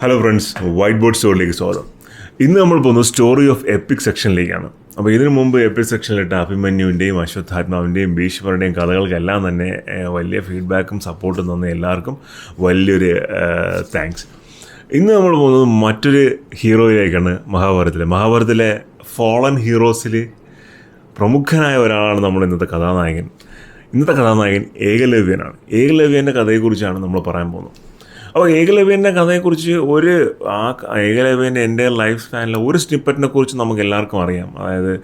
Hello friends white board സ്റ്റോറിലേക്ക് സ്വാഗതം. ഇന്ന് നമ്മൾ പോകുന്നത് സ്റ്റോറി ഓഫ് എപ്പിക് സെക്ഷനിലേക്കാണ് അപ്പോൾ ഇതിനു മുമ്പ് എപ്പിക് സെക്ഷനിലിട്ട അഭിമന്യുവിന്റെയും അശ്വത്ഥാത്മാവിന്റെയും ഭീഷ്മരുടെയും കഥകൾക്കെല്ലാം തന്നെ വലിയ ഫീഡ്ബാക്കും സപ്പോർട്ടും തന്ന എല്ലാവർക്കും വലിയൊരു താങ്ക്സ് ഇന്ന് നമ്മൾ പോകുന്നത് മറ്റൊരു ഹീറോയിലേക്കാണ് മഹാഭാരതത്തിലെ. മഹാഭാരതത്തിലെ ഫോളൻ ഹീറോസിൽ പ്രമുഖനായ ഒരാളാണ് നമ്മൾ ഇന്നത്തെ കഥാനായകൻ. ഇന്നത്തെ കഥാനായകൻ ഏകലവ്യനാണ്. ഏകലവ്യന്റെ കഥയെക്കുറിച്ചാണ് നമ്മൾ പറയാൻ പോകുന്നത്. അപ്പോൾ ഏകലവ്യന്റെ കഥയെക്കുറിച്ച് ഒരു ആ ഏകലവ്യന്റെ എന്റെ ലൈഫ് സ്പാനിലെ ഒരു സ്നിപ്പറ്റിനെ കുറിച്ച് നമുക്ക് എല്ലാവർക്കും അറിയാം. അതായത്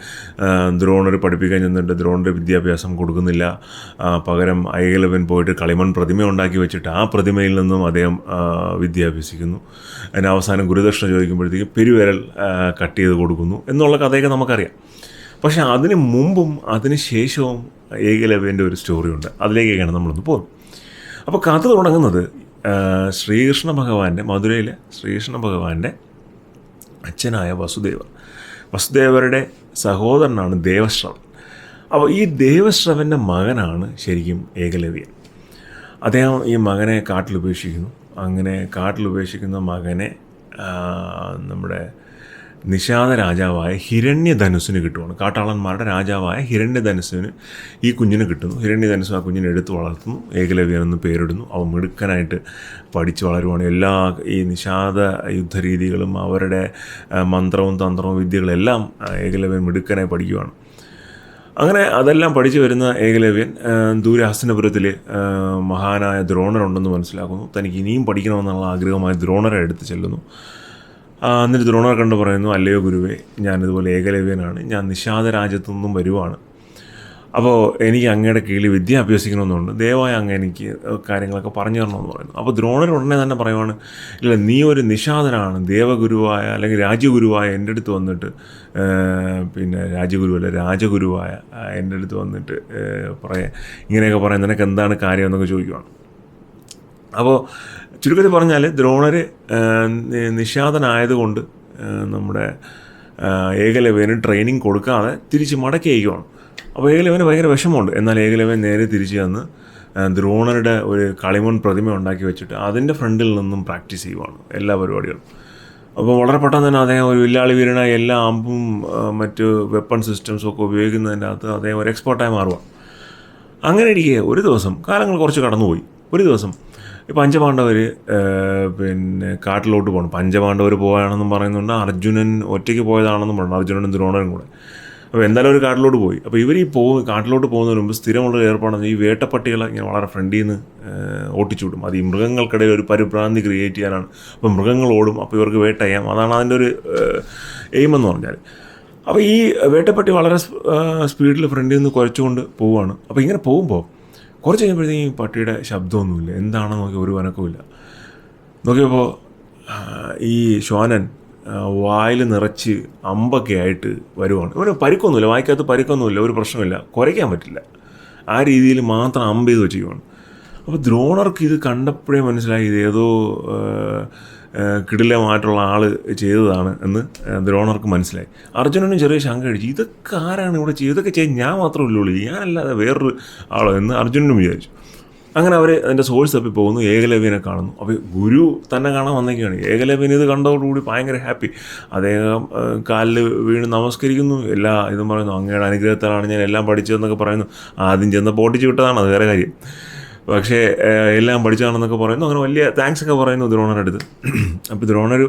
ദ്രോണർ പഠിപ്പിക്കാൻ ചെന്നിട്ട് ദ്രോണർ വിദ്യാഭ്യാസം കൊടുക്കുന്നില്ല. പകരം ഏകലവ്യൻ പോയിട്ട് കളിമൺ പ്രതിമ ഉണ്ടാക്കി വെച്ചിട്ട് ആ പ്രതിമയിൽ നിന്നും അദ്ദേഹം വിദ്യാഭ്യസിക്കുന്നു. വിദ്യ അതിന് അവസാനം ഗുരുദക്ഷിണ ചോദിക്കുമ്പോഴത്തേക്കും പെരുവിരൽ കട്ട് ചെയ്ത് കൊടുക്കുന്നു എന്നുള്ള കഥയൊക്കെ നമുക്കറിയാം. പക്ഷേ അതിന് മുമ്പും അതിന് ശേഷവും ഏകലവ്യന്റെ ഒരു സ്റ്റോറിയുണ്ട് അതിലേക്കൊക്കെയാണ് നമ്മളൊന്ന് പോകും അപ്പോൾ കഥ തുടങ്ങുന്നത് ശ്രീകൃഷ്ണ ഭഗവാന്റെ മധുരയിലെ ശ്രീകൃഷ്ണ ഭഗവാന്റെ അച്ഛനായ വസുദേവർ വസുദേവരുടെ സഹോദരനാണ് ദേവശ്രവൻ അപ്പോൾ ഈ ദേവശ്രവന്റെ മകനാണ് ശരിക്കും ഏകലവ്യൻ. അദ്ദേഹം ഈ മകനെ കാട്ടിൽ ഉപേക്ഷിക്കുന്നു. അങ്ങനെ കാട്ടിൽ ഉപേക്ഷിക്കുന്ന മകനെ നമ്മുടെ നിഷാദ രാജാവായ ഹിരണ്യധനുസിന് കിട്ടുവാണ്. കാട്ടാളന്മാരുടെ രാജാവായ ഹിരണ്യധനുസിന് ഈ കുഞ്ഞിന് കിട്ടുന്നു. ഹിരണ്യധനുസ് ആ കുഞ്ഞിനെ എടുത്ത് വളർത്തുന്നു. ഏകലവ്യൻ എന്ന് പേരിടുന്നു. അവ മിടുക്കനായിട്ട് പഠിച്ച് വളരുവാണ്. എല്ലാ ഈ നിഷാദ യുദ്ധരീതികളും അവരുടെ മന്ത്രവും തന്ത്രവും വിദ്യകളെല്ലാം ഏകലവ്യൻ മിടുക്കനായി പഠിക്കുവാണ്. അങ്ങനെ അതെല്ലാം പഠിച്ചു വരുന്ന ഏകലവ്യൻ ദൂരഹസ്തനപുരത്തിൽ മഹാനായ ദ്രോണർ ദ്രോണരുണ്ടെന്ന് മനസ്സിലാക്കുന്നു. തനിക്ക് ഇനിയും പഠിക്കണമെന്നുള്ള ആഗ്രഹമായി ദ്രോണരെ എടുത്ത് ചെല്ലുന്നു. എന്നിട്ട് ദ്രോണർ കണ്ട് പറയുന്നു അല്ലയോ ഗുരുവേ ഞാനിതുപോലെ ഏകലവ്യനാണ്. ഞാൻ നിഷാദ രാജ്യത്തു നിന്നും വരുവാണ്. അപ്പോൾ എനിക്ക് അങ്ങയുടെ കീഴിൽ വിദ്യ അഭ്യസിക്കണമെന്നുണ്ട്. ദയവായി അങ്ങ് എനിക്ക് കാര്യങ്ങളൊക്കെ പറഞ്ഞു തരണമെന്ന് പറയുന്നു. അപ്പോൾ ദ്രോണർ ഉടനെ തന്നെ പറയുവാണ് ഇല്ല നീ ഒരു നിഷാദനാണ് ദേവഗുരുവായ അല്ലെങ്കിൽ രാജഗുരുവായ എന്റെ അടുത്ത് വന്നിട്ട് പിന്നെ രാജഗുരു അല്ല രാജഗുരുവായ എന്റെ അടുത്ത് വന്നിട്ട് പറയാം ഇങ്ങനെയൊക്കെ പറയാൻ നിനക്ക് എന്താണ് കാര്യം? എന്നൊക്കെ ചോദിക്കുവാണ്. അപ്പോൾ ചുരുക്കത്തിൽ പറഞ്ഞാൽ ദ്രോണർ നിഷാദനായതുകൊണ്ട് നമ്മുടെ ഏകലവ്യന് ട്രെയിനിങ് കൊടുക്കാതെ തിരിച്ച് മടക്കി അയക്കുവാണ്. അപ്പോൾ ഏകലവ്യന് ഭയങ്കര വിഷമമുണ്ട്. എന്നാൽ ഏകലവ്യൻ നേരെ തിരിച്ച് വന്ന് ദ്രോണരുടെ ഒരു കളിമൺ പ്രതിമ ഉണ്ടാക്കി വെച്ചിട്ട് അതിന്റെ ഫ്രണ്ടിൽ നിന്നും പ്രാക്ടീസ് ചെയ്യുവാണ് എല്ലാ പരിപാടികളും. അപ്പോൾ വളരെ പെട്ടെന്ന് തന്നെ അദ്ദേഹം ഒരു വില്ലാളി വീരനായ എല്ലാ ആമ്പും മറ്റ് വെപ്പൺ സിസ്റ്റംസും ഒക്കെ ഉപയോഗിക്കുന്നതിന്റെ അകത്ത് അദ്ദേഹം ഒരു എക്സ്പേർട്ടായി മാറുവാണ്. അങ്ങനെ ഇരിക്കെ ഒരു ദിവസം കാലങ്ങൾ കുറച്ച് കടന്നുപോയി. ഒരു ദിവസം ഈ പഞ്ചപാണ്ഡവർ പിന്നെ കാട്ടിലോട്ട് പോകണം പഞ്ചപാണ്ഡവർ പോയാണെന്നും പറയുന്നുണ്ട് അർജുനൻ ഒറ്റയ്ക്ക് പോയതാണെന്നും പറഞ്ഞു അർജുനനും ദ്രോണനും കൂടെ. അപ്പോൾ എന്തായാലും ഒരു കാട്ടിലോട്ട് പോയി. അപ്പോൾ ഇവർ ഈ പോ കാട്ടിലോട്ട് പോകുന്നതിന് മുമ്പ് സ്ഥിരമുള്ളൊരു ഏർപ്പാടാണ് ഈ വേട്ടപ്പട്ടികളെ ഇങ്ങനെ വളരെ ഫ്രണ്ടിൽ നിന്ന് ഓട്ടിച്ചു വിടും. അത് ഈ മൃഗങ്ങൾക്കിടയിൽ ഒരു പരിഭ്രാന്തി ക്രിയേറ്റ് ചെയ്യാനാണ്. അപ്പോൾ മൃഗങ്ങൾ ഓടും അപ്പോൾ ഇവർക്ക് വേട്ട ചെയ്യാം അതാണ് അതിന്റെ ഒരു എയിം എന്ന് പറഞ്ഞാൽ അപ്പോൾ ഈ വേട്ടപ്പട്ടി വളരെ സ്പീഡിൽ ഫ്രണ്ടിൽ നിന്ന് കുരച്ചുകൊണ്ട് പോവുകയാണ് അപ്പോൾ ഇങ്ങനെ പോകുമ്പോൾ കുറച്ച് കഴിയുമ്പോഴത്തേക്കും പട്ടിയുടെ ശബ്ദമൊന്നുമില്ല. എന്താണെന്ന് നോക്കി ഒരു വനക്കവുമില്ല നോക്കിയപ്പോൾ ഈ ശ്വാനൻ വായിൽ നിറച്ച് അമ്പൊക്കെ ആയിട്ട് വരുവാണ്. ഇവന് പരിക്കൊന്നുമില്ല. വായിക്കകത്ത് പരിക്കൊന്നുമില്ല. ഒരു പ്രശ്നമില്ല കുറയ്ക്കാൻ പറ്റില്ല. ആ രീതിയിൽ മാത്രം അമ്പ് ചെയ്ത് വെച്ചിരിക്കുകയാണ് അപ്പോൾ ദ്രോണർക്ക് ഇത് കണ്ടപ്പോഴേ മനസ്സിലായി ഇത് ഏതോ കിടിലമായിട്ടുള്ള ആൾ ചെയ്തതാണ് എന്ന് ദ്രോണർക്ക് മനസ്സിലായി. അർജുനനും ചെറിയ ശങ്ക അടിച്ചു. ഇതൊക്കെ ആരാണ് ഇവിടെ ചെയ്തത്? ഇതൊക്കെ ചെയ്യാൻ ഞാൻ മാത്രമേ ഉള്ളൂ ഞാനല്ലാതെ വേറൊരു ആളോ എന്ന് അർജുനനും വിചാരിച്ചു. അങ്ങനെ അവർ അതിന്റെ സോഴ്സ് തപ്പി പോകുന്നു. ഏകലവ്യനെ കാണുന്നു. അപ്പോൾ ഗുരു തന്നെ കാണാൻ വന്നേക്കാണ്. ഏകലവ്യൻ ഇത് കണ്ടതോടുകൂടി ഭയങ്കര ഹാപ്പി അദ്ദേഹം കാലിൽ വീണ് നമസ്കരിക്കുന്നു. എല്ലാ ഇതും പറയുന്നു അങ്ങയുടെ അനുഗ്രഹത്താലാണ് ഞാൻ എല്ലാം പഠിച്ചതെന്നൊക്കെ പറയുന്നു. ആദ്യം ചെന്ന് പൊട്ടിച്ച് വിട്ടതാണ്. അത് വേറെ കാര്യം. പക്ഷേ എല്ലാം പഠിച്ചതാണെന്നൊക്കെ പറയുന്നു. അങ്ങനെ വലിയ താങ്ക്സ് ഒക്കെ പറയുന്നു ദ്രോണരുടെ അടുത്ത്. അപ്പോൾ ദ്രോണർ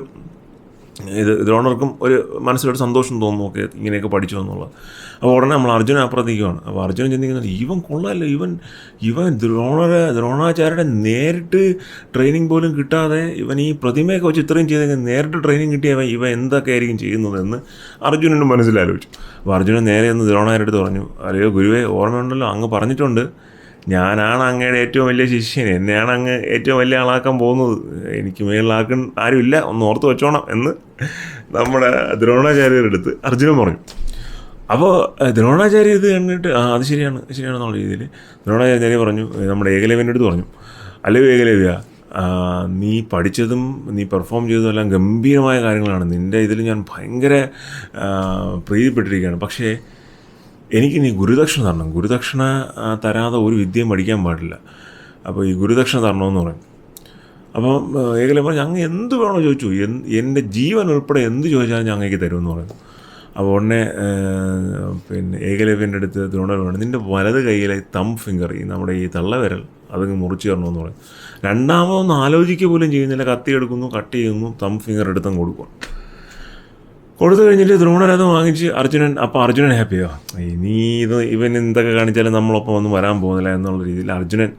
ഇത് ദ്രോണർക്കും ഒരു മനസ്സിലൊരു സന്തോഷം തോന്നുന്നു ഓക്കെ ഇങ്ങനെയൊക്കെ പഠിച്ചു എന്നുള്ളത്. അപ്പോൾ ഉടനെ നമ്മൾ അർജുന അപ്പുറത്തേക്കുവാണ് അപ്പോൾ അർജുനൻ ചിന്തിക്കുന്നത് ഇവൻ കൊള്ളാമല്ലോ ഇവൻ ഇവൻ ദ്രോണരെ ദ്രോണാചാര്യയുടെ നേരിട്ട് ട്രെയിനിങ് പോലും കിട്ടാതെ ഇവൻ ഈ പ്രതിമയൊക്കെ വെച്ച് ഇത്രയും ചെയ്തെങ്കിൽ നേരിട്ട് ട്രെയിനിങ് കിട്ടിയവൻ ഇവൻ എന്തൊക്കെ ആയിരിക്കും ചെയ്യുന്നതെന്ന് അർജുനന് മനസ്സിലാലോചിച്ചു അപ്പോൾ അർജുനൻ നേരെ ഒന്ന് ദ്രോണാചാര്യടുത്ത് പറഞ്ഞു അല്ലയോ ഗുരുവേ ഓർമ്മയുണ്ടല്ലോ അങ്ങ് പറഞ്ഞിട്ടുണ്ട്. ഞാനാണ് അങ്ങയുടെ ഏറ്റവും വലിയ ശിഷ്യൻ. എന്നെയാണ് അങ്ങ് ഏറ്റവും വലിയ ആളാക്കാൻ പോകുന്നത്. എനിക്ക് മേളിലാക്കാൻ ആരുമില്ല. ഒന്ന് ഓർത്ത് വെച്ചോണം എന്ന് നമ്മുടെ ദ്രോണാചാര്യരെടുത്ത് അർജുനൻ പറഞ്ഞു. അപ്പോൾ ദ്രോണാചാര്യ ഇത് കണ്ടിട്ട് ആ അത് ശരിയാണ് ശരിയാണെന്നുള്ള രീതിയിൽ ദ്രോണാചാര്യ പറഞ്ഞു നമ്മുടെ ഏകലവ്യന്റെ അടുത്ത് പറഞ്ഞു. അല്ലയോ ഏകലവ്യ? നീ പഠിച്ചതും നീ പെർഫോം ചെയ്തതും എല്ലാം ഗംഭീരമായ കാര്യങ്ങളാണ്. നിന്റെ ഇതിൽ ഞാൻ ഭയങ്കര പ്രീതിപ്പെട്ടിരിക്കുകയാണ്. പക്ഷേ എനിക്ക് നീ ഗുരുദക്ഷിണ തരണം. ഗുരുദക്ഷിണ തരാതെ ഒരു വിദ്യയും പഠിക്കാൻ പാടില്ല. അപ്പോൾ ഈ ഗുരുദക്ഷിണ തരണമെന്ന് പറയും അപ്പം ഏകലം പറഞ്ഞു അങ്ങ് എന്ത് വേണോ ചോദിച്ചു. എൻ എന്റെ ജീവൻ ഉൾപ്പെടെ എന്ത് ചോദിച്ചാലും ഞാൻ അങ്ങേക്ക് തരുമെന്ന് പറയുന്നു അപ്പോൾ ഉടനെ പിന്നെ ഏകലവ്യന്റെ അടുത്ത് തിരുവനന്തപുരം നിന്റെ വലത് കൈയിലെ തം ഫിംഗർ ഈ നമ്മുടെ ഈ തള്ളവിരൽ അതങ്ങ് മുറിച്ച് തരണമെന്ന് പറയും രണ്ടാമതൊന്നും ആലോചിക്കുക പോലും ചെയ്യുന്നില്ല. കത്തി എടുക്കുന്നു കട്ട് ചെയ്യുന്നു തം ഫിംഗർ എടുത്തങ്ങ് കൊടുക്കും കൊടുത്തു കഴിഞ്ഞിട്ട് ദ്രോണർ അത് വാങ്ങിച്ച് അർജുനൻ അപ്പോൾ അർജുനൻ ഹാപ്പിയോ. ഇനി ഇത് ഇവൻ എന്തൊക്കെ കാണിച്ചാലും നമ്മളൊപ്പം ഒന്നും വരാൻ പോകുന്നില്ല എന്നുള്ള രീതിയിൽ അർജുനൻ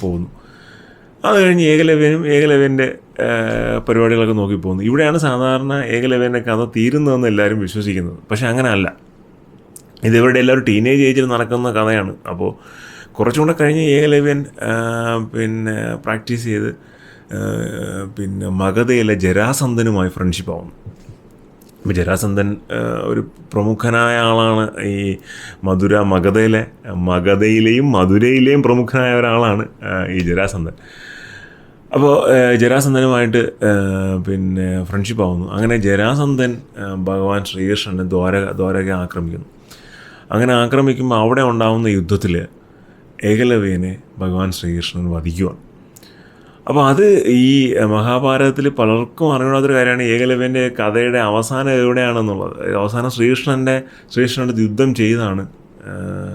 പോകുന്നു. അത് കഴിഞ്ഞ് ഏകലവ്യനും ഏകലവ്യന്റെ പരിപാടികളൊക്കെ നോക്കി പോകുന്നു. ഇവിടെയാണ് സാധാരണ ഏകലവ്യന്റെ കഥ തീരുന്നതെന്ന് എല്ലാവരും വിശ്വസിക്കുന്നത്. പക്ഷെ അങ്ങനെ അല്ല. ഇത് എല്ലാവരും ടീനേജ് ഏജിൽ നടക്കുന്ന കഥയാണ്. അപ്പോൾ കുറച്ചും കൂടെ കഴിഞ്ഞ് ഏകലവ്യൻ പിന്നെ പ്രാക്ടീസ് ചെയ്ത് പിന്നെ മഗധയിലെ ജരാസന്ധനുമായി ഫ്രണ്ട്ഷിപ്പ് ആവുന്നു. ജരാസന്ധൻ ഒരു പ്രമുഖനായ ആളാണ്. ഈ മധുര മഗധയിലെ മഗധയിലെയും മധുരയിലെയും പ്രമുഖനായ ഒരാളാണ് ഈ ജരാസന്ധൻ. അപ്പോൾ ജരാസന്ധനുമായിട്ട് പിന്നെ ഫ്രണ്ട്ഷിപ്പ് ആവുന്നു. അങ്ങനെ ജരാസന്ധൻ ഭഗവാൻ ശ്രീകൃഷ്ണനെ ദ്വാരക ദ്വാരക ആക്രമിക്കുന്നു. അങ്ങനെ ആക്രമിക്കുമ്പോൾ അവിടെ ഉണ്ടാകുന്ന യുദ്ധത്തിൽ ഏകലവ്യനെ ഭഗവാൻ ശ്രീകൃഷ്ണൻ വധിക്കുകയാണ് അപ്പോൾ അത് ഈ മഹാഭാരതത്തിൽ പലർക്കും അറിയാത്തൊരു കാര്യമാണ് ഏകലവ്യന്റെ കഥയുടെ അവസാനം എവിടെയാണെന്നുള്ളത്. അവസാനം ശ്രീകൃഷ്ണന്റെ ശ്രീകൃഷ്ണന്റെ യുദ്ധം ചെയ്താണ്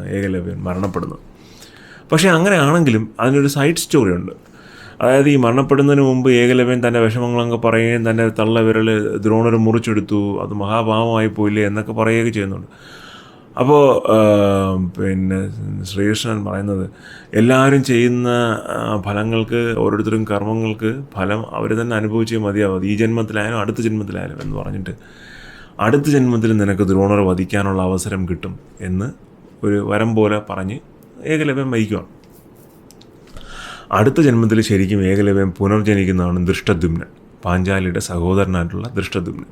ഏകലവ്യൻ മരണപ്പെടുന്നത്. പക്ഷേ അങ്ങനെയാണെങ്കിലും അതിനൊരു സൈഡ് സ്റ്റോറി ഉണ്ട്. അതായത് ഈ മരണപ്പെടുന്നതിന് മുമ്പ് ഏകലവ്യൻ തന്റെ വിഷമങ്ങളൊക്കെ പറയുകയും തന്റെ തള്ള വിരൽ ദ്രോണർ മുറിച്ചെടുത്തു അത് മഹാഭാവമായി പോയില്ലേ എന്നൊക്കെ പറയുകയൊക്കെ ചെയ്യുന്നുണ്ട്. അപ്പോൾ പിന്നെ ശ്രീകൃഷ്ണൻ പറയുന്നത് എല്ലാവരും ചെയ്യുന്ന ഫലങ്ങൾക്ക് ഓരോരുത്തരും കർമ്മങ്ങൾക്ക് ഫലം അവർ തന്നെ അനുഭവിച്ചേ മതിയാവും. ഈ ജന്മത്തിലായാലും അടുത്ത ജന്മത്തിലായാലും എന്ന് പറഞ്ഞിട്ട് അടുത്ത ജന്മത്തിൽ നിനക്ക് ദ്രോണർ വധിക്കാനുള്ള അവസരം കിട്ടും എന്ന് ഒരു വരം പോലെ പറഞ്ഞ് ഏകലവ്യം വഹിക്കുകയാണ് അടുത്ത ജന്മത്തിൽ ശരിക്കും ഏകലവ്യം പുനർജനിക്കുന്നതാണ് ദൃഷ്ടദ്യുമ്നൻ. പാഞ്ചാലിയുടെ സഹോദരനായിട്ടുള്ള ദൃഷ്ടദ്യുമ്നൻ.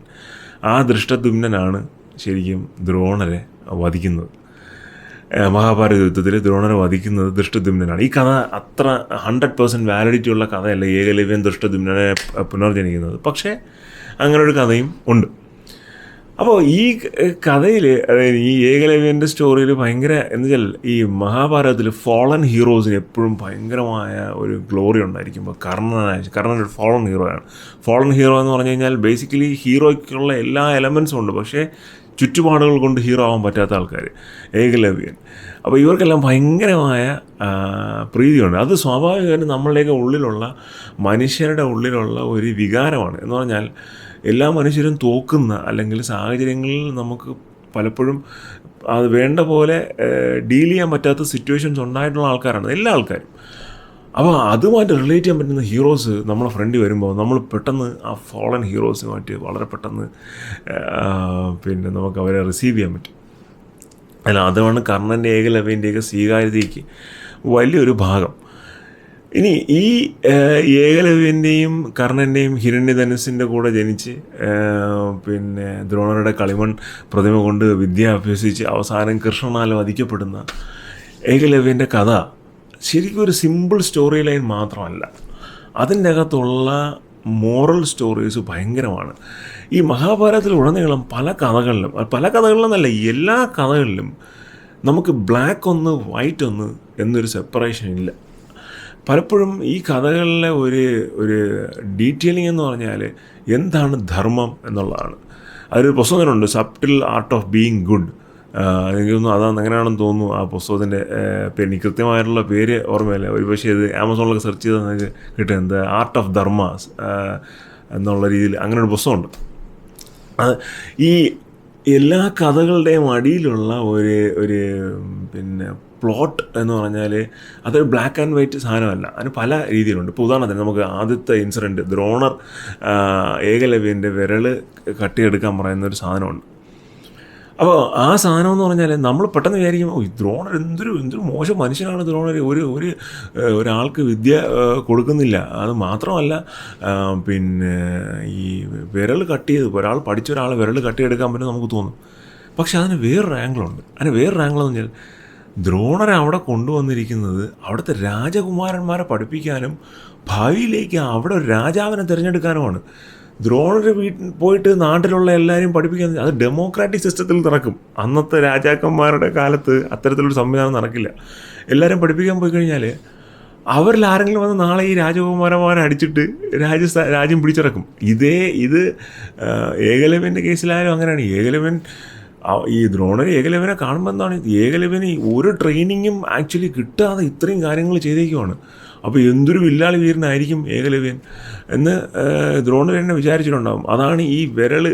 ആ ദൃഷ്ടദ്യുമ്നനാണ് ശരിക്കും ദ്രോണരെ വധിക്കുന്നത്. മഹാഭാരത യുദ്ധത്തിൽ ദ്രോണനെ വധിക്കുന്നത് ദൃഷ്ടദ്യുമ്നാണ് ഈ കഥ അത്ര ഹൺഡ്രഡ് പേഴ്സന്റ് വാലിഡിറ്റി ഉള്ള കഥയല്ല ഏകലവ്യൻ ദൃഷ്ടദ്യുമ്നെ പുനർജനിക്കുന്നത്. പക്ഷേ അങ്ങനെ ഒരു കഥയും ഉണ്ട്. അപ്പോൾ ഈ കഥയിൽ ഈ ഏകലവ്യന്റെ സ്റ്റോറിയിൽ ഭയങ്കര എന്ന് വെച്ചാൽ ഈ മഹാഭാരതത്തിൽ ഫോളൻ ഹീറോസിന് എപ്പോഴും ഭയങ്കരമായ ഒരു ഗ്ലോറി ഉണ്ടായിരിക്കുമ്പോൾ കർണനായ കർണൻ ഒരു ഫോളൻ ഹീറോയാണ് ഫോളൻ ഹീറോ എന്ന് പറഞ്ഞു കഴിഞ്ഞാൽ ബേസിക്കലി ഹീറോയ്ക്കുള്ള എല്ലാ എലമെൻസും ഉണ്ട്. പക്ഷേ ചുറ്റുപാടുകൾ കൊണ്ട് ഹീറോ ആവാൻ പറ്റാത്ത ആൾക്കാർ ഏകലവ്യൻ. അപ്പോൾ ഇവർക്കെല്ലാം ഭയങ്കരമായ പ്രീതിയുണ്ട്. അത് സ്വാഭാവികമായിട്ടും നമ്മളുടെയൊക്കെ ഉള്ളിലുള്ള മനുഷ്യരുടെ ഉള്ളിലുള്ള ഒരു വികാരമാണ്. എന്ന് പറഞ്ഞാൽ എല്ലാ മനുഷ്യരും തോക്കുന്ന അല്ലെങ്കിൽ സാഹചര്യങ്ങളിൽ നമുക്ക് പലപ്പോഴും അത് വേണ്ട പോലെ ഡീൽ ചെയ്യാൻ പറ്റാത്ത സിറ്റുവേഷൻസ് ഉണ്ടായിട്ടുള്ള ആൾക്കാരാണ് എല്ലാ ആൾക്കാരും. അപ്പോൾ അതുമായിട്ട് റിലേറ്റ് ചെയ്യാൻ പറ്റുന്ന ഹീറോസ് നമ്മളെ ഫ്രണ്ട് വരുമ്പോൾ നമ്മൾ പെട്ടെന്ന് ആ ഫോളൻ ഹീറോസുമായിട്ട് വളരെ പെട്ടെന്ന് പിന്നെ നമുക്ക് അവരെ റിസീവ് ചെയ്യാൻ പറ്റും. അല്ല അതാണ് കർണന്റെ ഏകലവ്യന്റെയൊക്കെ സ്വീകാര്യതയ്ക്ക് വലിയൊരു ഭാഗം. ഇനി ഈ ഏകലവ്യന്റെയും കർണന്റെയും ഹിരണ്യധനുസിന്റെ കൂടെ ജനിച്ച് പിന്നെ ദ്രോണരുടെ കളിമൺ പ്രതിമ കൊണ്ട് വിദ്യ അഭ്യസിച്ച് അവസാനം കൃഷ്ണനാൽ വധിക്കപ്പെടുന്ന ഏകലവ്യന്റെ കഥ ശരിക്കും ഒരു സിമ്പിൾ സ്റ്റോറി ലൈൻ മാത്രമല്ല അതിന്റെ അകത്തുള്ള മോറൽ സ്റ്റോറീസ് ഭയങ്കരമാണ്. ഈ മഹാഭാരതത്തിൽ ഉടനീളം പല കഥകളിലും പല കഥകളിലെന്നല്ല എല്ലാ കഥകളിലും നമുക്ക് ബ്ലാക്ക് ഒന്ന് വൈറ്റ് ഒന്ന് എന്നൊരു സെപ്പറേഷൻ ഇല്ല. പലപ്പോഴും ഈ കഥകളിലെ ഒരു ഒരു ഡീറ്റെയിലിംഗ് എന്ന് പറഞ്ഞാൽ എന്താണ് ധർമ്മം എന്നുള്ളതാണ്. അതൊരു പുസ്തകത്തിനുണ്ട് subtle art of being good എനിക്ക് തോന്നുന്നു അതാണ് അങ്ങനെയാണെന്ന് തോന്നുന്നു ആ പുസ്തകത്തിന്റെ പേര്. കൃത്യമായിട്ടുള്ള പേര് ഓർമ്മയില്ല. ഒരു പക്ഷേ ഇത് ആമസോണിലൊക്കെ സെർച്ച് ചെയ്താൽ നിങ്ങൾക്ക് കിട്ടും. എന്താ ആർട്ട് ഓഫ് ധർമ്മ എന്നുള്ള രീതിയിൽ അങ്ങനെ ഒരു പുസ്തകമുണ്ട്. അത് ഈ എല്ലാ കഥകളുടെയും അടിയിലുള്ള ഒരു ഒരു പിന്നെ പ്ലോട്ട് എന്ന് പറഞ്ഞാൽ അതൊരു ബ്ലാക്ക് ആൻഡ് വൈറ്റ് സാധനമല്ല. അതിന് പല രീതിയിലുണ്ട്. ഇപ്പോൾ ഉദാഹരണത്തിന് നമുക്ക് ആദ്യത്തെ ഇൻസിഡന്റ് ദ്രോണർ ഏകലവ്യന്റെ വിരൽ കട്ടിയെടുക്കാൻ പറയുന്ന ഒരു സാധനമുണ്ട്. അപ്പോൾ ആ സാധനം എന്ന് പറഞ്ഞാൽ നമ്മൾ പെട്ടെന്ന് വിചാരിക്കും ഈ ദ്രോണർ എന്തൊരു എന്തൊരു മോശം മനുഷ്യനാണ് ദ്രോണർ ഒരു ഒരു ഒരാൾക്ക് വിദ്യ കൊടുക്കുന്നില്ല. അത് മാത്രമല്ല പിന്നെ ഈ വിരൽ കട്ട് ചെയ്ത് ഒരാൾ പഠിച്ച ഒരാൾ വിരൽ കട്ടിയെടുക്കാൻ പറ്റും നമുക്ക് തോന്നും. പക്ഷെ അതിന് വേറൊരു ആംഗിളുണ്ട് അതിന് വേറൊരു ആംഗിൾ എന്ന് പറഞ്ഞാൽ ദ്രോണരെ അവിടെ കൊണ്ടുവന്നിരിക്കുന്നത് അവിടുത്തെ രാജകുമാരന്മാരെ പഠിപ്പിക്കാനും ഭാവിയിലേക്ക് അവിടെ ഒരു രാജാവിനെ തിരഞ്ഞെടുക്കാനുമാണ്. ദ്രോണർ വീട്ടിൽ പോയിട്ട് നാട്ടിലുള്ള എല്ലാവരും പഠിപ്പിക്കാൻ അത് ഡെമോക്രാറ്റിക് സിസ്റ്റത്തിൽ നടക്കും. അന്നത്തെ രാജാക്കന്മാരുടെ കാലത്ത് അത്തരത്തിലൊരു സംവിധാനം നടക്കില്ല. എല്ലാവരും പഠിപ്പിക്കാൻ പോയി കഴിഞ്ഞാൽ അവരിൽ ആരെങ്കിലും വന്ന് നാളെ ഈ രാജകുമാരന്മാരെ അടിച്ചിട്ട് രാജ്യ രാജ്യം പിടിച്ചിറക്കും ഇതേ ഇത് ഏകലവ്യന്റെ കേസിലായാലും അങ്ങനെയാണ്. ഏകലവ്യൻ ഈ ദ്രോണർ ഏകലവ്യനെ കാണുമ്പോൾ എന്താണ്? ഏകലവ്യന് ഒരു ട്രെയിനിങ്ങും ആക്ച്വലി കിട്ടാതെ ഇത്രയും കാര്യങ്ങൾ ചെയ്തേക്കുവാണ്. അപ്പോൾ എന്തൊരു വില്ലാളി വീരനായിരിക്കും ഏകലവ്യൻ എന്ന് ആ, ദ്രോണർ തന്നെ വിചാരിച്ചിട്ടുണ്ടാകും അതാണ് ഈ വിരൽ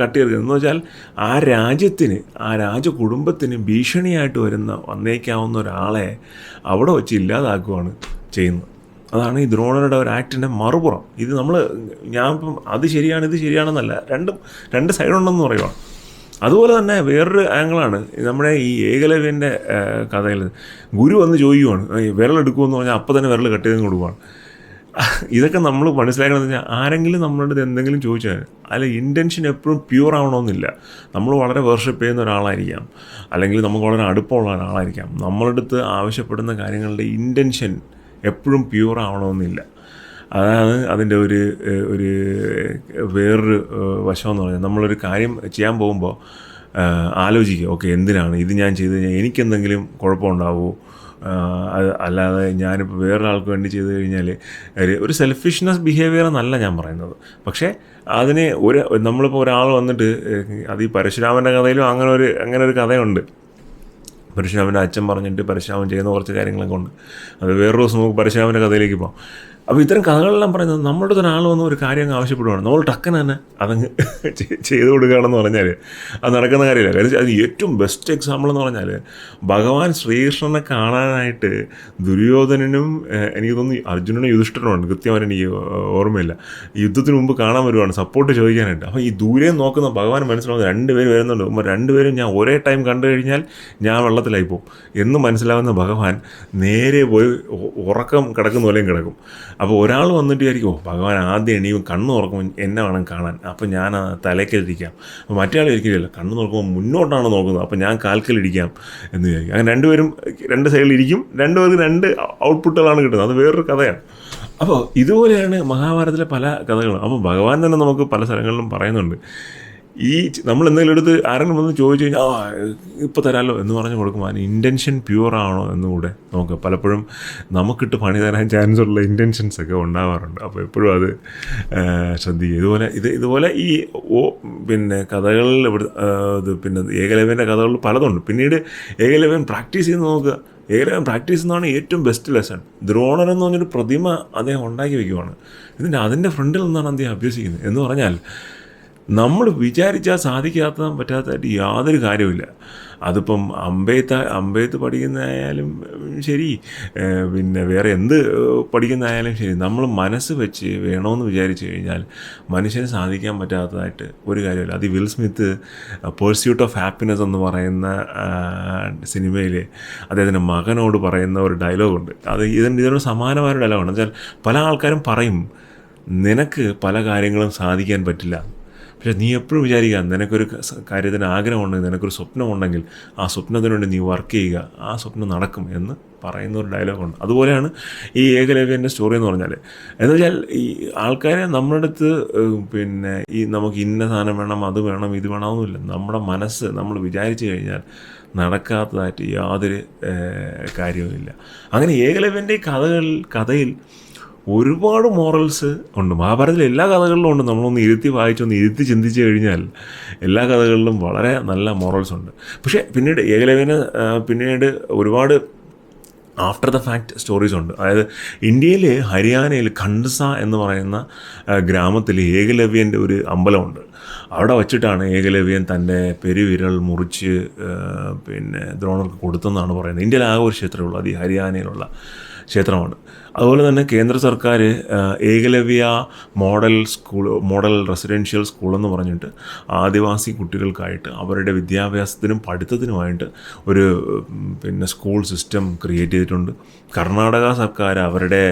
കട്ടിയത് എന്ന് വെച്ചാൽ ആ രാജ്യത്തിന് ആ രാജകുടുംബത്തിന് ഭീഷണിയായിട്ട് വരുന്ന വന്നേക്കാവുന്ന ഒരാളെ അവിടെ വെച്ച് ഇല്ലാതാക്കുകയാണ് ചെയ്യുന്നത്. അതാണ് ഈ ദ്രോണരുടെ ഒരു ആക്ടിന്റെ മറുപുറം. ഇത് നമ്മൾ ഞാൻ ഇപ്പം അത് ശരിയാണ് ഇത് ശരിയാണെന്നല്ല. രണ്ടും രണ്ട് സൈഡുണ്ടെന്ന് പറയുക അതുപോലെ തന്നെ വേറൊരു ആംഗിളാണ് നമ്മുടെ ഈ ഏകലവ്യന്റെ കഥയിൽ ഗുരു വന്ന് ചോദിക്കുവാണ് വിരലെടുക്കുമെന്ന് പറഞ്ഞാൽ അപ്പം തന്നെ വിരൽ കട്ട് ചെയ്ത് കൊടുക്കുവാണ്. ഇതൊക്കെ നമ്മൾ മനസ്സിലാക്കണമെന്ന് വെച്ചാൽ ആരെങ്കിലും നമ്മളോട് എന്തെങ്കിലും ചോദിച്ചാൽ അല്ല ഇന്റൻഷൻ എപ്പോഴും പ്യൂർ ആവണമെന്നില്ല. നമ്മൾ വളരെ വർഷിപ്പ് ചെയ്യുന്ന ഒരാളായിരിക്കാം. അല്ലെങ്കിൽ നമുക്ക് വളരെ അടുപ്പമുള്ള ഒരാളായിരിക്കാം. നമ്മളെടുത്ത് ആവശ്യപ്പെടുന്ന കാര്യങ്ങളുടെ ഇന്റൻഷൻ എപ്പോഴും പ്യൂർ ആവണമെന്നില്ല. അതാണ് അതിന്റെ ഒരു ഒരു വേറൊരു വശമെന്ന് പറഞ്ഞാൽ നമ്മളൊരു കാര്യം ചെയ്യാൻ പോകുമ്പോൾ ആലോചിക്കുക. ഓക്കെ എന്തിനാണ്? ഇത് ഞാൻ ചെയ്ത് കഴിഞ്ഞാൽ എനിക്കെന്തെങ്കിലും കുഴപ്പമുണ്ടാവുമോ അല്ലാതെ ഞാനിപ്പോൾ വേറൊരാൾക്ക് വേണ്ടി ചെയ്ത് കഴിഞ്ഞാൽ ഒരു- സെൽഫിഷ്നെസ് ബിഹേവിയർ എന്നല്ല ഞാൻ പറയുന്നത്. പക്ഷേ അതിന് ഒരു നമ്മളിപ്പോൾ ഒരാൾ വന്നിട്ട് അത് ഈ പരശുരാമന്റെ കഥയിലും അങ്ങനെ ഒരു അങ്ങനെ ഒരു കഥയുണ്ട്. പരശുരാമന്റെ അച്ഛൻ പറഞ്ഞിട്ട് പരശുരാമൻ ചെയ്യുന്ന കുറച്ച് കാര്യങ്ങളൊക്കെ ഉണ്ട്. അത് വേറൊരു ദിവസം നമുക്ക് പരശുരാമന്റെ കഥയിലേക്ക് പോകാം. അപ്പോൾ ഇത്തരം കഥകളെല്ലാം പറയുന്നത് നമ്മളുടെ ഒരാൾ വന്ന് ഒരു കാര്യം അങ്ങ് ആവശ്യപ്പെടുവാണ്. നമ്മൾ ടക്കൻ തന്നെ അതങ്ങ് ചെയ്തു ചെയ്ത് കൊടുക്കുകയാണെന്ന് പറഞ്ഞാൽ അത് നടക്കുന്ന കാര്യമില്ല. കാര്യം അത് ഏറ്റവും ബെസ്റ്റ് എക്സാമ്പിൾ എന്ന് പറഞ്ഞാൽ ഭഗവാൻ ശ്രീകൃഷ്ണനെ കാണാനായിട്ട് ദുര്യോധനനും എനിക്ക് തോന്നുന്നു അർജുനനും യുധിഷ്ഠനുമാണ് കൃത്യമായിട്ട് എനിക്ക് ഓർമ്മയില്ല. യുദ്ധത്തിന് മുമ്പ് കാണാൻ വരുവാണ്. സപ്പോർട്ട് ചോദിക്കാനായിട്ട്. അപ്പോൾ ഈ ദൂരെ നോക്കുന്ന ഭഗവാൻ മനസ്സിലാവുന്ന രണ്ടുപേര് വരുന്നുണ്ട്. അപ്പോൾ രണ്ടുപേരും ഞാൻ ഒരേ ടൈം കണ്ടു കഴിഞ്ഞാൽ ഞാൻ വെള്ളത്തിലായി പോകും എന്ന് മനസ്സിലാവുന്ന ഭഗവാൻ നേരെ പോയി ഉറക്കം കിടക്കുന്ന പോലെയും കിടക്കും. അപ്പോൾ ഒരാൾ വന്നിട്ട് വിചാരിക്കും ഓ ഭഗവാൻ ആദ്യം എണീയും കണ്ണ് തുറക്കുമ്പോൾ എന്നെ വേണം കാണാൻ. അപ്പോൾ ഞാൻ ആ തലക്കലിരിക്കാം അപ്പോൾ മറ്റേ ഇരിക്കില്ല കണ്ണ് തുറക്കുമ്പോൾ മുന്നോട്ടാണ് നോക്കുന്നത്. അപ്പോൾ ഞാൻ കാൽക്കലിരിക്കാം എന്ന് വിചാരിക്കും. അങ്ങനെ രണ്ടുപേരും രണ്ട് സൈഡിൽ ഇരിക്കും. രണ്ടുപേർക്ക് രണ്ട് ഔട്ട്പുട്ടുകളാണ് കിട്ടുന്നത്. അത് വേറൊരു കഥയാണ്. അപ്പോൾ ഇതുപോലെയാണ് മഹാഭാരതത്തിലെ പല കഥകളും. അപ്പോൾ ഭഗവാൻ തന്നെ നമുക്ക് പല സ്ഥലങ്ങളിലും പറയുന്നുണ്ട്. ഈ നമ്മൾ എന്തെങ്കിലും എടുത്ത് ആരെങ്കിലും വന്ന് ചോദിച്ചു കഴിഞ്ഞാൽ ആ ഇപ്പോൾ തരാമല്ലോ എന്ന് പറഞ്ഞ് കൊടുക്കും അതിന് ഇന്റൻഷൻ പ്യുവർ ആണോ എന്നുകൂടെ നോക്കുക പലപ്പോഴും നമുക്കിട്ട് പണി തരാൻ ചാൻസ് ഉള്ള ഇന്റൻഷൻസ് ഒക്കെ ഉണ്ടാവാറുണ്ട്. അപ്പോൾ എപ്പോഴും അത് ശ്രദ്ധിക്കുക. ഇതുപോലെ ഇത് ഇതുപോലെ ഈ ഓ പിന്നെ കഥകളിൽ ഇവിടെ ഇത് പിന്നെ ഏകലവ്യന്റെ കഥകളിൽ പലതുണ്ട്. പിന്നീട് ഏകലവ്യൻ പ്രാക്ടീസ് ചെയ്ത് നോക്കുക. ഏകലവ്യൻ പ്രാക്ടീസ് എന്നാണ് ഏറ്റവും ബെസ്റ്റ് ലെസൺ ദ്രോണൻ എന്ന് പറഞ്ഞൊരു പ്രതിമ അദ്ദേഹം ഉണ്ടാക്കി വെക്കുവാണ്. എന്നിട്ട് അതിന്റെ ഫ്രണ്ടിൽ നിന്നാണ് അദ്ദേഹം അഭ്യസിക്കുന്നത്. എന്ന് പറഞ്ഞാൽ നമ്മൾ വിചാരിച്ചാൽ സാധിക്കാത്ത പറ്റാത്തതായിട്ട് യാതൊരു കാര്യമില്ല അതിപ്പം അമ്പയത്ത് അമ്പയത്ത് പഠിക്കുന്നതായാലും ശരി പിന്നെ വേറെ എന്ത് പഠിക്കുന്നതായാലും ശരി നമ്മൾ മനസ്സ് വെച്ച് വേണമെന്ന് വിചാരിച്ചു കഴിഞ്ഞാൽ മനുഷ്യന് സാധിക്കാൻ പറ്റാത്തതായിട്ട് ഒരു കാര്യമില്ല. അത് Will Smith pursuit of happiness എന്ന് പറയുന്ന സിനിമയിൽ അദ്ദേഹത്തിന്റെ മകനോട് പറയുന്ന ഒരു ഡയലോഗുണ്ട് അത് ഇതിന് ഇതിനോട് സമാനമായ ഡയലോഗാണ് വെച്ചാൽ പല ആൾക്കാരും പറയും നിനക്ക് പല കാര്യങ്ങളും സാധിക്കാൻ പറ്റില്ല. പക്ഷേ നീ എപ്പോഴും വിചാരിക്കുക നിനക്കൊരു കാര്യത്തിന് ആഗ്രഹമുണ്ടെങ്കിൽ നിനക്കൊരു സ്വപ്നമുണ്ടെങ്കിൽ ആ സ്വപ്നത്തിന് വേണ്ടി നീ വർക്ക് ചെയ്യുക ആ സ്വപ്നം നടക്കും എന്ന് പറയുന്ന ഒരു ഡയലോഗുണ്ട് അതുപോലെയാണ് ഈ ഏകലവ്യന്റെ സ്റ്റോറി എന്ന് പറഞ്ഞാൽ എന്ന് വെച്ചാൽ ഈ ആൾക്കാരെ നമ്മുടെ അടുത്ത് പിന്നെ ഈ നമുക്ക് ഇന്ന സാധനം വേണം അത് വേണം ഇത് വേണമെന്നില്ല നമ്മുടെ മനസ്സ് നമ്മൾ വിചാരിച്ചു കഴിഞ്ഞാൽ നടക്കാത്തതായിട്ട് യാതൊരു കാര്യവുമില്ല. അങ്ങനെ ഏകലവ്യന്റെ കഥകൾ കഥയിൽ ഒരുപാട് മോറൽസ് ഉണ്ട്. മഹാഭാരതത്തിലെ എല്ലാ കഥകളിലും ഉണ്ട്. നമ്മളൊന്ന് ഇരുത്തി വായിച്ചൊന്ന് ഇരുത്തി ചിന്തിച്ച് കഴിഞ്ഞാൽ എല്ലാ കഥകളിലും വളരെ നല്ല മോറൽസ് ഉണ്ട്. പക്ഷേ പിന്നീട് ഏകലവ്യന് പിന്നീട് ഒരുപാട് ആഫ്റ്റർ ദ ഫാക്റ്റ് സ്റ്റോറീസ് ഉണ്ട്. അതായത് ഇന്ത്യയിലെ ഹരിയാനയിൽ ഖണ്ഡസ എന്ന് പറയുന്ന ഗ്രാമത്തിൽ ഏകലവ്യന്റെ ഒരു അമ്പലമുണ്ട്. അവിടെ വച്ചിട്ടാണ് ഏകലവ്യൻ തന്റെ പെരുവിരൽ മുറിച്ച് പിന്നെ ദ്രോണർക്ക് കൊടുത്തെന്നാണ് പറയുന്നത്. ഇന്ത്യയിൽ ആകെ ഒരു ക്ഷേത്രമേ ഉള്ളൂ. അത് ഈ ഹരിയാനയിലുള്ള ക്ഷേത്രമാണ്. അതുപോലെ തന്നെ കേന്ദ്ര സർക്കാർ Eklavya model school model residential school എന്ന് പറഞ്ഞിട്ട് ആദിവാസി കുട്ടികൾക്കായിട്ട് അവരുടെ വിദ്യാഭ്യാസത്തിനും പഠിത്തത്തിനുമായിട്ട് ഒരു പിന്നെ സ്കൂൾ സിസ്റ്റം ക്രിയേറ്റ് ചെയ്തിട്ടുണ്ട്. കർണാടക സർക്കാർ അവരുടെ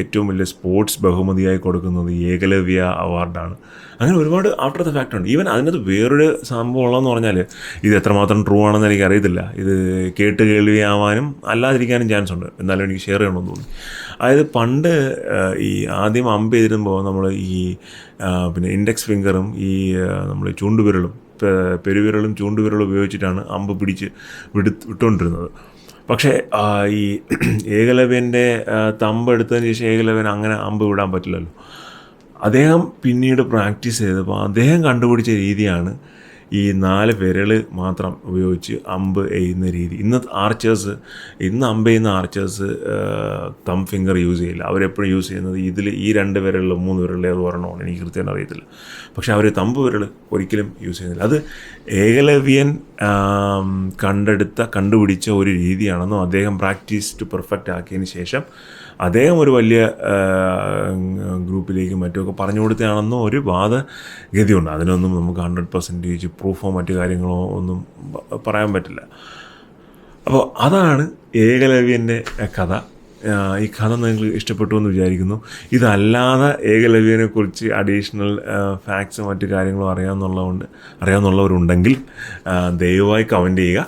ഏറ്റവും വലിയ സ്പോർട്സ് ബഹുമതിയായി കൊടുക്കുന്നത് ഏകലവ്യ അവാർഡാണ്. അങ്ങനെ ഒരുപാട് ആഫ്റ്റർ ദ ഫാക്റ്റ് ഉണ്ട്. ഈവൻ അതിനകത്ത് വേറൊരു സംഭവം ഉള്ളതെന്ന് പറഞ്ഞാൽ ഇത് എത്രമാത്രം ട്രൂ ആണെന്ന് എനിക്ക് അറിയത്തില്ല ഇത് കേട്ട് കേൾവിയാവാനും അല്ലാതിരിക്കാനും ചാൻസ് ഉണ്ട്. എന്നാലും എനിക്ക് ഷെയർ ചെയ്യണമെന്ന് തോന്നി അതായത് പണ്ട് ഈ ആദ്യം അമ്പ് ചെയ്തിരുമ്പോൾ നമ്മൾ ഈ പിന്നെ ഇൻഡെക്സ് ഫിംഗറും ഈ നമ്മൾ ചൂണ്ടുവിരലും പെരുവിരളും ചൂണ്ടുവിരലും ഉപയോഗിച്ചിട്ടാണ് അമ്പ് പിടിച്ച് വിടു വിട്ടുകൊണ്ടിരുന്നത്. പക്ഷേ ഈ ഏകലവ്യന്റെ തമ്പ് എടുത്തതിന് ശേഷം ഏകലവ്യൻ അങ്ങനെ അമ്പ് വിടാൻ പറ്റില്ലല്ലോ. അദ്ദേഹം പിന്നീട് പ്രാക്ടീസ് ചെയ്തപ്പോൾ അദ്ദേഹം കണ്ടുപിടിച്ച രീതിയാണ് ഈ നാല് വിരൽ മാത്രം ഉപയോഗിച്ച് അമ്പ് എയ്യുന്ന രീതി. ഇന്ന് ആർച്ചേഴ്സ് ഇന്ന് അമ്പ് ചെയ്യുന്ന ആർച്ചേഴ്സ് തം ഫിംഗർ യൂസ് ചെയ്യില്ല. അവരെപ്പോഴും യൂസ് ചെയ്യുന്നത് ഇതിൽ ഈ രണ്ട് വിരലിലും മൂന്ന് വിരലിൽ അത് ഒരെണ്ണമാണ് എനിക്ക് കൃത്യമായിട്ട് അറിയത്തില്ല. പക്ഷേ അവർ തമ്പ് വിരൽ ഒരിക്കലും യൂസ് ചെയ്യുന്നില്ല. അത് ഏകലവ്യൻ കണ്ടെടുത്ത കണ്ടുപിടിച്ച ഒരു രീതിയാണെന്നും അദ്ദേഹം പ്രാക്ടീസ് ടു പെർഫെക്റ്റ് ആക്കിയതിന് ശേഷം അദ്ദേഹം ഒരു വലിയ ഗ്രൂപ്പിലേക്കും മറ്റുമൊക്കെ പറഞ്ഞു കൊടുത്തതാണെന്നും ഒരു വാദഗതിയുണ്ട്. അതിനൊന്നും നമുക്ക് ഹൺഡ്രഡ് പെർസെന്റേജ് പ്രൂഫോ മറ്റു കാര്യങ്ങളോ ഒന്നും പറയാൻ പറ്റില്ല. അപ്പോൾ അതാണ് ഏകലവ്യന്റെ കഥ. ഈ കഥ നിങ്ങൾ ഇഷ്ടപ്പെട്ടു എന്ന് വിചാരിക്കുന്നു. ഇതല്ലാതെ ഏകലവ്യനെ കുറിച്ച് അഡീഷണൽ ഫാക്ട്സ് മറ്റു കാര്യങ്ങളും അറിയാമെന്നുള്ളതുകൊണ്ട് അറിയാമെന്നുള്ളവരുണ്ടെങ്കിൽ ദയവായി കമന്റ് ചെയ്യുക.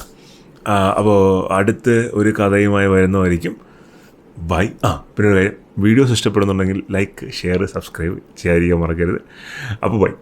അപ്പോൾ അടുത്ത് ഒരു കഥയുമായി വരുന്നതായിരിക്കും. ബൈ. ആ പിന്നെ വീഡിയോസ് ഇഷ്ടപ്പെടുന്നുണ്ടെങ്കിൽ ലൈക്ക് ഷെയർ സബ്സ്ക്രൈബ് ചെയ്യാതിരിക്കാൻ മറക്കരുത്. അപ്പോൾ ബൈ.